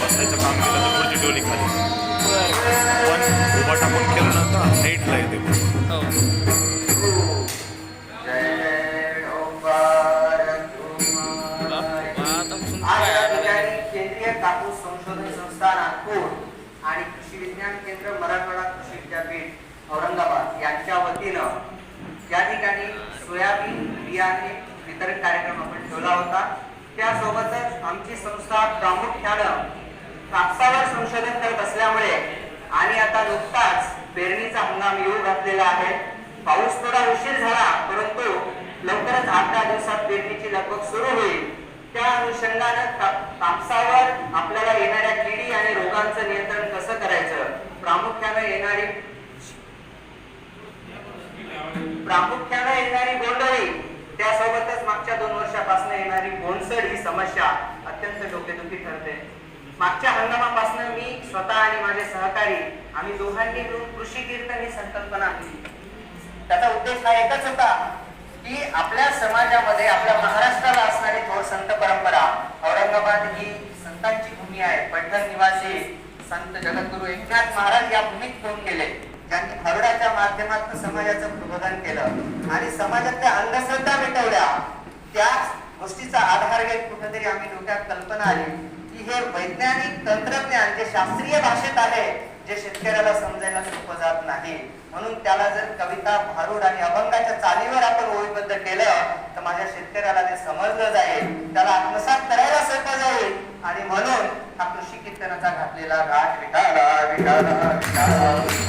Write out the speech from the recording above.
बसायचं काम केलं तर पुढची डोली खाली. पण उभा टाकून केलं ना तर हाईट संशोधन संस्था नागपूर आणि कृषी विज्ञान केंद्र मराठवाडा कृषी विद्यापीठ औरंगाबाद यांच्या वतीनं या ठिकाणी सोयाबीन बियाणे वितरण कार्यक्रम आपण ठेवला होता. त्यासोबतच आमची संस्था प्रामुख्यानं कापसावर संशोधन करत असल्यामुळे आणि आता नुकताच पेरणीचा हंगाम येऊ घातलेला आहे. पाऊस थोडा उशीर झाला परंतु लवकरच आठ दहा दिवसात पेरणीची लगबग सुरू होईल. त्या अनुषंगानं प्रामुख्यानं येणारी गोंधळी त्यासोबतच मागच्या दोन वर्षापासून येणारी बोनसड ही समस्या अत्यंत डोकेदुखी ठरते. मागच्या हंगामापासून मी स्वतः आणि माझे सहकारी आम्ही दोघांनी मिळून कृषी कीर्तन ही संकल्पना केली. त्याचा उद्देश हा एकच होता की आपल्या समाजामध्ये आपल्या महाराष्ट्राला असणारी थोर संत परंपरा औरंगाबाद ही संतांची भूमी आहे. पैठण निवासी संत जगद्गुरु एकनाथ महाराज या भूमीत फोन केले त्यांनी हरडाच्या माध्यमातून समाजाचं प्रबोधन केलं. आणि समाजातल्या अंधश्रद्धा मिटवल्या. त्याच गोष्टीचा आधार घेत कुठेतरी आम्ही डोक्यात कल्पना आली की हे वैज्ञानिक तंत्रज्ञान जे शास्त्रीय भाषेत आहे जे शेतकऱ्याला समजायला सोपं जात नाही. म्हणून त्याला जर कविता भारूड आणि अभंगाच्या चालीवर आपण ओळीबद्ध केलं तर माझ्या शेतकऱ्याला ते समजलं जाईल. त्याला आत्मसात करायला सोपं जाईल. आणि म्हणून कृषी कीर्तनाचा घातलेला घाट विठाला विठाला विठाला